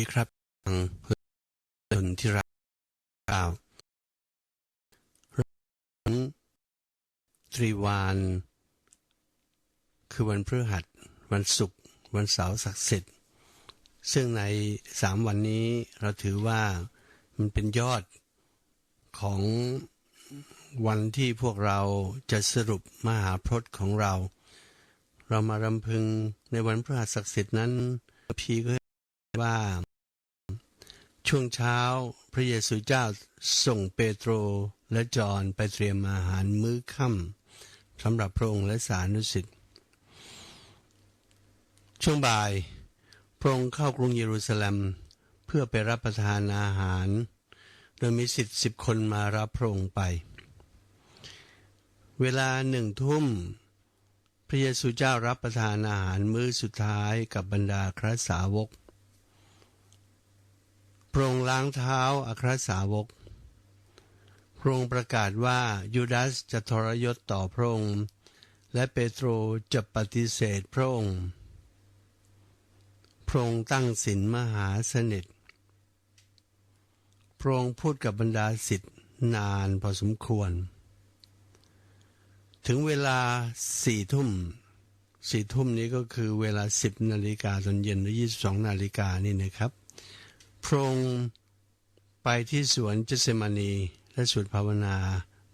ดีครับทางเดินที่รักกล่าววันตรีวาน คือวันพฤหัส วันศุกร์ วันเสาร์ศักดิ์สิทธิ์ ซึ่งในสามวันนี้เราถือว่ามันเป็นยอดของวันที่พวกเราจะสรุปมหาพรตของเรา เรามารำพึงในวันพฤหัสศักดิ์สิทธิ์นั้นพีก็ว่า ช่วงเช้าพระเยซูเจ้าส่งเปโตรและจอห์นไปเตรียมอาหารมื้อค่ำสำหรับพระองค์และสานุสิทธิ์ช่วงบ่าย พระองค์เข้ากรุงเยรูซาเล็มเพื่อไปรับประทานอาหาร โดยมีสิทธิ์สิบคนมารับพระองค์ไป เวลาหนึ่งทุ่ม พระเยซูเจ้ารับประทานอาหารมื้อสุดท้ายกับบรรดาครสาวก พระองค์ล้างเท้าอัครสาวก พระองค์ประกาศว่ายูดาสจะทรยศต่อพระองค์ และเปโตรจะปฏิเสธพระองค์ พระองค์ตั้งสินมหาสนิท พระองค์พูดกับบรรดาสิทธิ์นานพอสมควร ถึงเวลาสี่ทุ่มสี่ทุ่มนี้ก็คือเวลาสิบนาฬิกาตอนเย็นหรือยี่สิบสองนาฬิกานี่นะครับ พระองค์ไปที่สวนเจสมานีและสวดภาวนา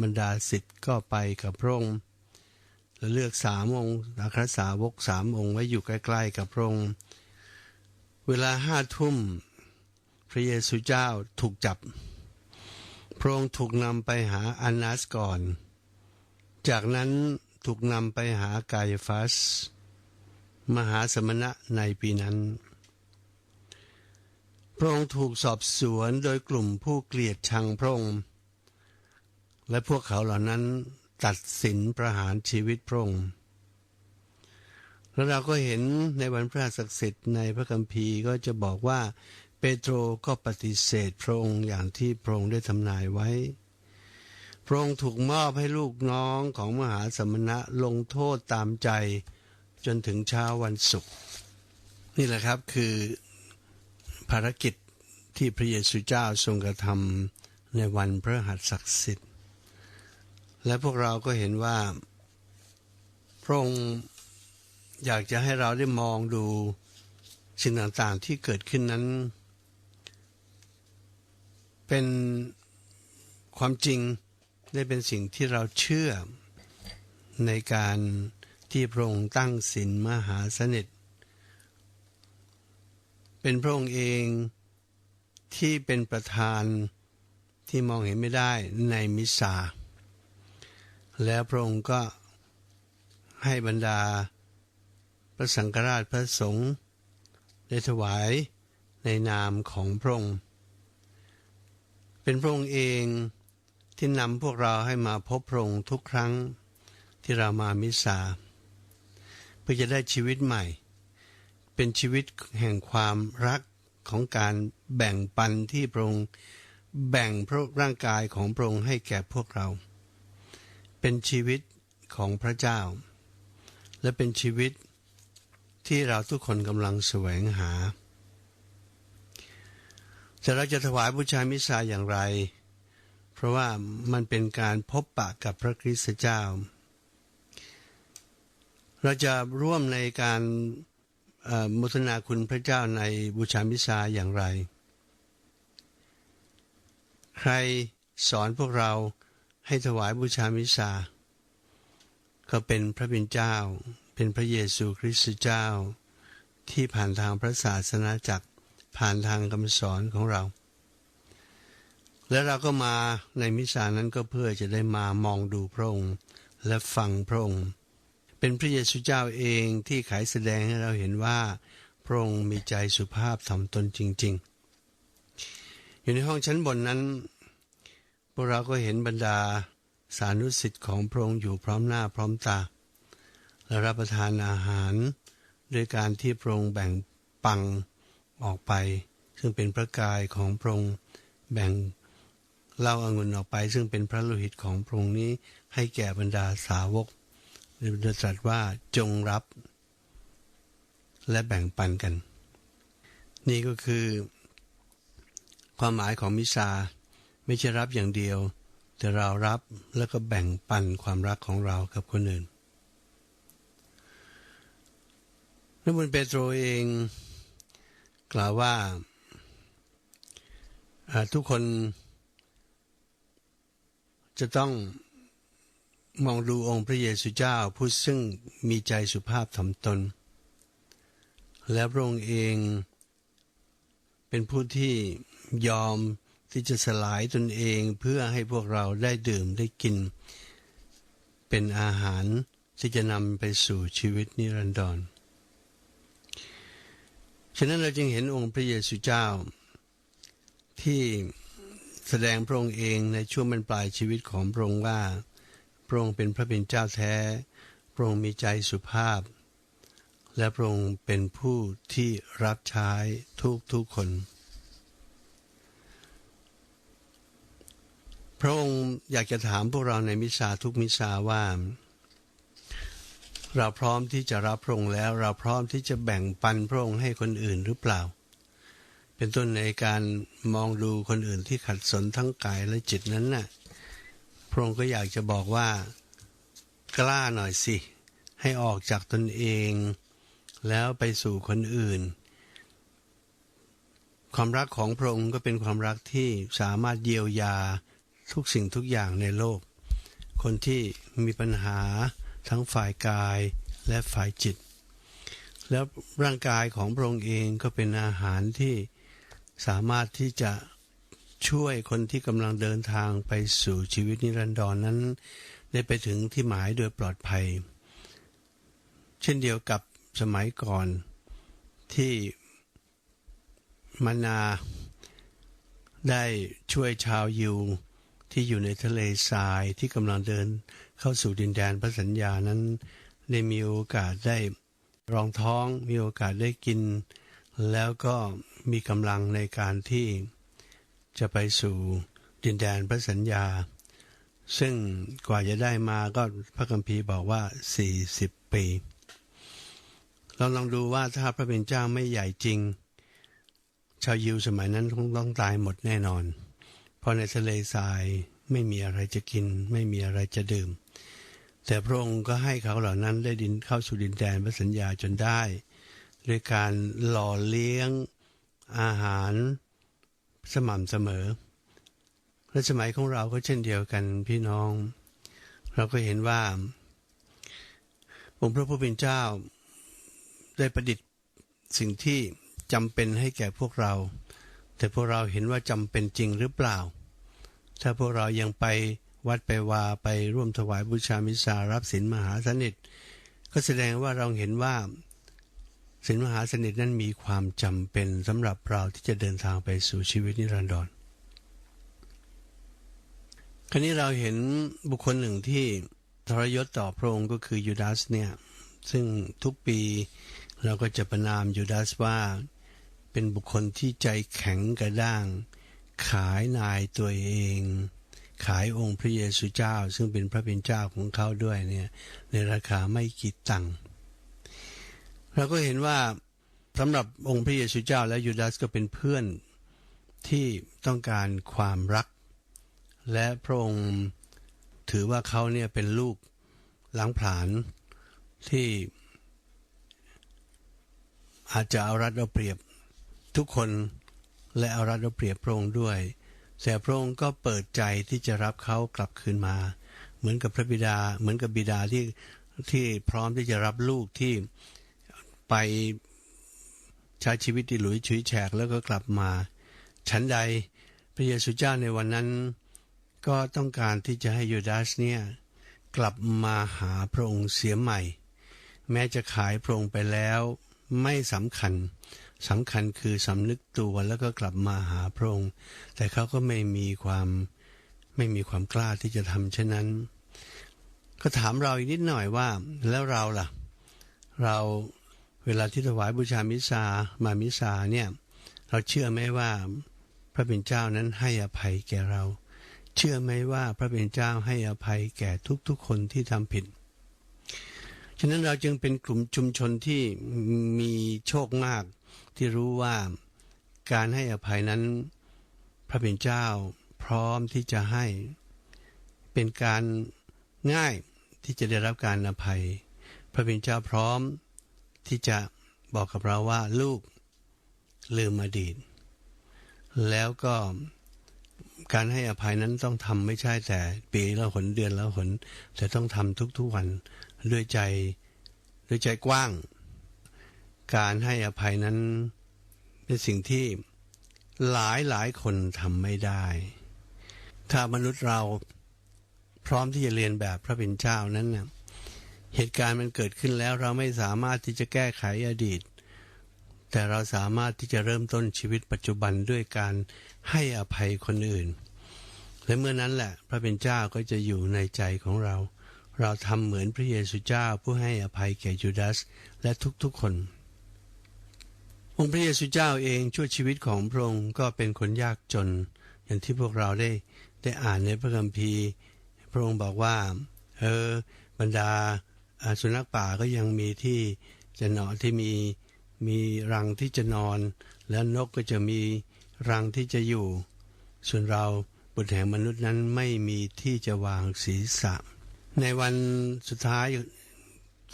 บรรดาสิทธิ์ก็ไปกับพระองค์และเลือกสามองค์อัครสาวกสามองค์ไว้อยู่ใกล้ๆกับพระองค์ เวลาห้าทุ่มพระเยซูเจ้าถูกจับ พระองค์ถูกนำไปหาอานัสก่อน จากนั้นถูกนำไปหากายฟัส มหาสมณะในปีนั้น พระองค์ถูกสอบสวนโดยกลุ่มผู้เกลียดชังพระองค์ และพวกเขาเหล่านั้นตัดสินประหารชีวิตพระองค์แล้วเราก็เห็นในวันพระศักดิ์สิทธิ์ในพระคัมภีร์ก็จะบอกว่า เปโตรก็ปฏิเสธพระองค์อย่างที่พระองค์ได้ทำนายไว้ พระองค์ถูกมอบให้ลูกน้องของมหาสมณะลงโทษตามใจจนถึงเช้าวันศุกร์นี่แหละครับคือ ภารกิจที่พระเยซูเจ้าทรงกระทำในวันพระหัสศักดิ์สิทธิ์ และพวกเราก็เห็นว่า พระองค์อยากจะให้เราได้มองดูสิ่งต่างๆที่เกิดขึ้นนั้น เป็นความจริงได้เป็นสิ่งที่เราเชื่อในการที่พระองค์ตั้งศีลมหาสนิท เป็นพระองค์เองที่เป็นประธานที่มองเห็นไม่ได้ในมิสซาแล้วพระองค์ก็ให้บรรดา พระสังฆราชพระสงฆ์ได้ถวายในนามของพระองค์เป็นพระองค์เองที่นำพวกเราให้มาพบพระองค์ทุกครั้งที่เรามามิสซาเพื่อจะได้ชีวิตใหม่ เป็นชีวิตแห่งความรักของการแบ่งปันที่พระองค์แบ่งพระร่างกายของพระองค์ให้แก่พวกเรา เป็นชีวิตของพระเจ้า และเป็นชีวิตที่เราทุกคนกำลังแสวงหา แต่เราจะถวายบูชามิสาอย่างไร เพราะว่ามันเป็นการพบปะกับพระคริสต์เจ้า เราจะร่วมในการ มุทนาคุณพระเจ้าในบูชามิสาอย่างไร ใครสอนพวกเราให้ถวายบูชามิสาก็เป็นพระบิดเจ้า เป็นพระเยซูคริสต์เจ้า ที่ผ่านทางพระศาสนาจักรผ่านทางคำสอนของเรา และเราก็มาในมิสานั้นก็เพื่อจะได้มามองดูพระองค์และฟังพระองค์ เป็นพระเยซูเจ้าเองที่ขายแสดงให้เราเห็นว่าพระองค์มีใจสุภาพถ่อมตนจริง ๆ อยู่ในห้องชั้นบนนั้น พวกเราก็เห็นบรรดาสานุสิทธิ์ของพระองค์อยู่พร้อมหน้าพร้อมตา และรับประทานอาหารด้วยการที่พระองค์แบ่งปังออกไป ซึ่งเป็นพระกายของพระองค์แบ่งเล้าอางุ่นออกไป ซึ่งเป็นพระโลหิตของพระองค์นี้ให้แก่บรรดาสาวก ในบรรดาตรัสว่าจงรับ และแบ่งปันกัน นี่ก็คือ ความหมายของมิซาไม่ใช่รับอย่างเดียว แต่เรารับแล้วก็แบ่งปันความรักของเรากับคนอื่นพระบุญเปโตรเองกล่าวว่าทุกคนจะต้อง มองดูองค์พระเยซูเจ้าผู้ซึ่งมีใจสุภาพถ่อมตน และพระองค์เอง เป็นผู้ที่ยอมที่จะสลายตนเองเพื่อให้พวกเราได้ดื่มได้กิน เป็นอาหารที่จะนำไปสู่ชีวิตนิรันดร ฉะนั้นเราจึงเห็นองค์พระเยซูเจ้า ที่แสดงพระองค์เองในช่วงบรรปลายชีวิตของพระองค์ว่า พระองค์เป็นพระเป็นเจ้าแท้ พระองค์มีใจสุภาพ และพระองค์เป็นผู้ที่รับใช้ทุกทุกคน พระองค์อยากจะถามพวกเราในมิสาทุกมิสาว่าเราพร้อมที่จะรับพระองค์แล้ว เราพร้อมที่จะแบ่งปันพระองค์ให้คนอื่นหรือเปล่า เป็นต้นในการมองดูคนอื่นที่ขัดสนทั้งกายและจิตนั้นน่ะ พระองค์ก็อยากจะบอกว่ากล้าหน่อยสิ ให้ออกจากตนเอง แล้วไปสู่คนอื่น ความรักของพระองค์ก็เป็นความรักที่สามารถเยียวยาทุกสิ่งทุกอย่างในโลก คนที่มีปัญหาทั้งฝ่ายกายและฝ่ายจิต แล้วร่างกายของพระองค์เองก็เป็นอาหารที่สามารถที่จะ ช่วยคนที่กำลังเดินทางไปสู่ชีวิตนิรันดรนนั้น ได้ไปถึงที่หมายโดยปลอดภัย เช่นเดียวกับสมัยก่อนที่มานาได้ช่วยชาวยิวที่อยู่ในทะเลทรายที่กำลังเดินเข้าสู่ดินแดนพระสัญญานั้น ได้มีโอกาสได้รองท้องมีโอกาสได้กิน แล้วก็มีกำลังในการที่ จะไปสู่ดินแดนพระสัญญา ซึ่งกว่าจะได้มาก็พระคัมภีร์บอกว่า 40 ปี เราลองดูว่าถ้าพระเป็นเจ้าไม่ใหญ่จริง ชาวยิวสมัยนั้นคงต้องตายหมดแน่นอน เพราะในทะเลทรายไม่มีอะไรจะกิน ไม่มีอะไรจะดื่ม แต่พระองค์ก็ให้เขาเหล่านั้นได้ดินเข้าสู่ดินแดนพระสัญญาจนได้ ด้วยการหล่อเลี้ยงอาหาร สม่ำเสมอและสมัยของเราก็เช่นเดียวกันพี่น้อง เราก็เห็นว่าองค์พระผู้เป็นเจ้าได้ประดิษฐ์สิ่งที่จำเป็นให้แก่พวกเรา แต่พวกเราเห็นว่าจำเป็นจริงหรือเปล่า ถ้าพวกเรายังไปวัดไปวาไปร่วมถวายบูชามิสารับศีลมหาสนิท ก็แสดงว่าเราเห็นว่า ศีลมหาสนิทนั้นมีความจำเป็นสำหรับเราที่จะเดินทางไปสู่ชีวิตนิรันดรคราวนี้เราเห็นบุคคลหนึ่งที่ทรยศต่อพระองค์ก็คือยูดาสเนี่ยซึ่งทุกปีเราก็จะประนามยูดาสว่า เป็นบุคคลที่ใจแข็งกระด้าง ขายนายตัวเอง ขายองค์พระเยซูเจ้า ซึ่งเป็นพระเป็นเจ้าของเขาด้วยเนี่ยในราคาไม่กี่ตังค์ เราก็เห็นว่าสำหรับองค์พระเยซูเจ้าและยูดาสก็เป็นเพื่อนที่ต้องการความรัก และพระองค์ถือว่าเขาเนี่ยเป็นลูกหลังผลาญที่อาจจะเอารัดเอาเปรียบทุกคนและเอารัดเอาเปรียบพระองค์ด้วย แต่พระองค์ก็เปิดใจที่จะรับเขากลับคืนมา เหมือนกับพระบิดาเหมือนกับบิดาที่ที่พร้อมที่จะรับลูกที่ ไปใช้ชีวิตที่หลุยฉุยแฉกแล้วก็กลับมา ฉันใดพระเยซูเจ้าในวันนั้น ก็ต้องการที่จะให้ยูดาสเนี่ยกลับมาหาพระองค์เสียใหม่ แม้จะขายพระองค์ไปแล้วไม่สำคัญสำคัญคือสำนึกตัวแล้วก็กลับมาหาพระองค์ แต่เขาก็ไม่มีความไม่มีความกล้าที่จะทำเช่นนั้น ก็ถามเราอีกนิดหน่อยว่า แล้วเราล่ะ เรา เวลาที่ถวายบูชามิสามามิสาเนี่ยเราเชื่อไหมว่าพระเป็นเจ้านั้นให้อภัยแก่เรา เชื่อไหมว่าพระเป็นเจ้าให้อภัยแก่ทุกๆคนที่ทำผิดฉะนั้นเราจึงเป็นกลุ่มชุมชนที่มีโชคมากที่รู้ว่าการให้อภัยนั้น พระเป็นเจ้าพร้อมที่จะให้ เป็นการง่ายที่จะได้รับการอภัย พระเป็นเจ้าพร้อม ที่จะบอกกับเราว่าลูกลืมอดีต แล้วก็การให้อภัยนั้นต้องทำไม่ใช่แต่ปีละหนเดือนละหนแต่ต้องทำทุกๆวันด้วยใจด้วยใจกว้าง การให้อภัยนั้นเป็นสิ่งที่หลายหลายคนทำไม่ได้ ถ้ามนุษย์เราพร้อมที่จะเรียนแบบพระเป็นเจ้านั้นนะ เหตุการณ์มันเกิดขึ้นแล้วเราไม่สามารถที่จะแก้ไขอดีต แต่เราสามารถที่จะเริ่มต้นชีวิตปัจจุบันด้วยการให้อภัยคนอื่น และเมื่อนั้นแหละ พระเป็นเจ้าก็จะอยู่ในใจของเรา เราทำเหมือนพระเยซูเจ้าผู้ให้อภัยแก่ยูดาสและทุกๆคน องค์พระเยซูเจ้าเองช่วยชีวิตของพระองค์ก็เป็นคนยากจน อย่างที่พวกเราได้ได้อ่านในพระคัมภีร์ พระองค์บอกว่า เออบรรดาอ่า สุนัขป่าก็ยังมีที่จะนอนที่มีมีรังที่จะนอน แล้วนกก็จะมีรังที่จะอยู่ ส่วนเราบุตรแห่งมนุษย์นั้นไม่มีที่จะวางศีรษะ ในวันสุดท้าย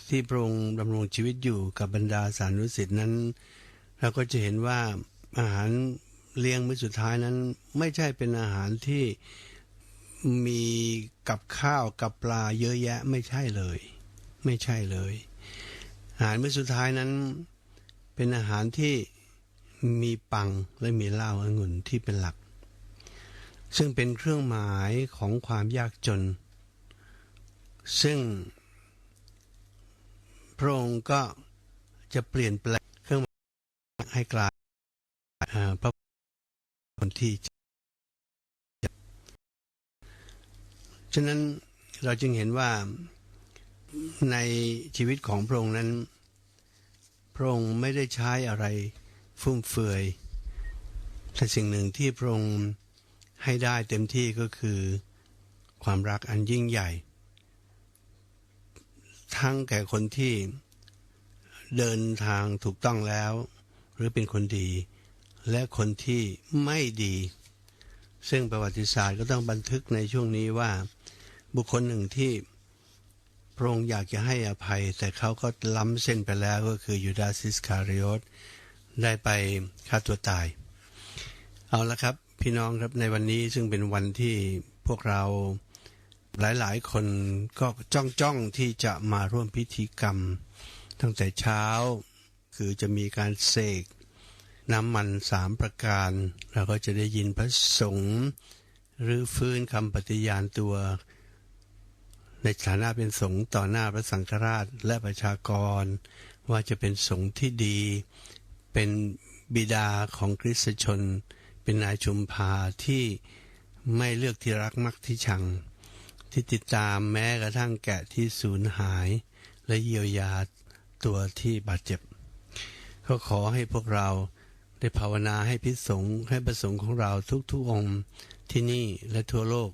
ที่พระองค์ดำรงชีวิตอยู่กับบรรดาสานุสิทธินั้น เราก็จะเห็นว่าอาหารเลี้ยงมื้อสุดท้ายนั้น ไม่ใช่เป็นอาหารที่มีกับข้าวกับปลาเยอะแยะไม่ใช่เลย ไม่ใช่เลย อาหารมื้อสุดท้ายนั้น เป็นอาหารที่มีปังและมีเหล้าองุ่นที่เป็นหลัก ซึ่งเป็นเครื่องหมายของความยากจน ซึ่งพระองค์ก็จะเปลี่ยนแปลงเครื่องหมายให้กลายพระคนที่ฉะนั้นเราจึงเห็นว่า ในชีวิตของพระองค์นั้น พระองค์ไม่ได้ใช้อะไรฟุ่มเฟือยแต่สิ่งหนึ่งที่พระองค์ให้ได้เต็มที่ก็คือ ความรักอันยิ่งใหญ่ ทั้งแก่คนที่เดินทางถูกต้องแล้ว หรือเป็นคนดี และคนที่ไม่ดี ซึ่งประวัติศาสตร์ก็ต้องบันทึกในช่วงนี้ว่า บุคคลหนึ่งที่ พระองค์อยากจะให้อภัย แต่เขาก็ล้ำเส้นไปแล้วก็คือยูดาซิสคาริโอตได้ไปฆ่าตัวตาย เอาละครับ พี่น้องครับในวันนี้ซึ่งเป็นวันที่พวกเราหลายๆ คนก็จ้องจ้องๆที่จะมาร่วมพิธีกรรม ตั้งแต่เช้า คือจะมีการเสกน้ำมันสามประการ เราก็จะได้ยินพระสงฆ์หรือฟื้นคำปฏิญาณตัว ในฐานะเป็นสงฆ์ต่อหน้าพระสังฆราชและประชากร ว่าจะเป็นสงฆ์ที่ดี เป็นบิดาของคริสตชน เป็นนายชุมพาที่ไม่เลือกที่รักมักที่ชัง ที่ติดตามแม้กระทั่งแกะที่สูญหาย และเยียวยาตัวที่บาดเจ็บ ก็ขอให้พวกเราได้ภาวนาให้พิสงให้ประสงค์ของเราทุกๆองค์ที่นี่และทั่วโลก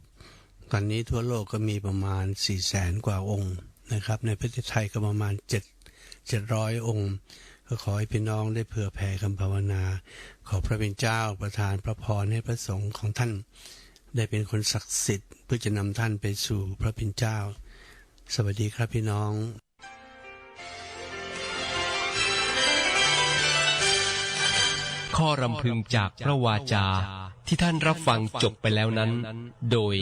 ตอนนี้ทั่วโลกก็มีประมาณ4ี่แสนกว่าองค์นะครับ ในประเทศไทยก็ประมาณ 7 700 องค์ ก็ขอให้พี่น้องได้เผื่อแผ่คำภาวนา ขอพระเป็นเจ้าประทานพระพรให้พระสงฆ์ของท่าน ได้เป็นคนศักดิ์สิทธิ์เพื่อจะนำท่านไปสู่พระเป็นเจ้า สวัสดีครับพี่น้อง ข้อรำพึงจากพระวาจาที่ท่านรับฟังจบไปแล้วนั้น โดย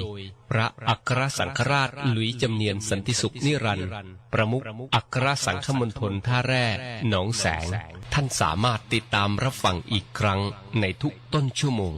พระอัครสังฆราชหลุยจำเนียนสันติสุขนิรันดร์ประมุขอัครสังฆมณฑลท่าแร่หนองแสง ท่านสามารถติดตามรับฟังอีกครั้งในทุกต้นชั่วโมง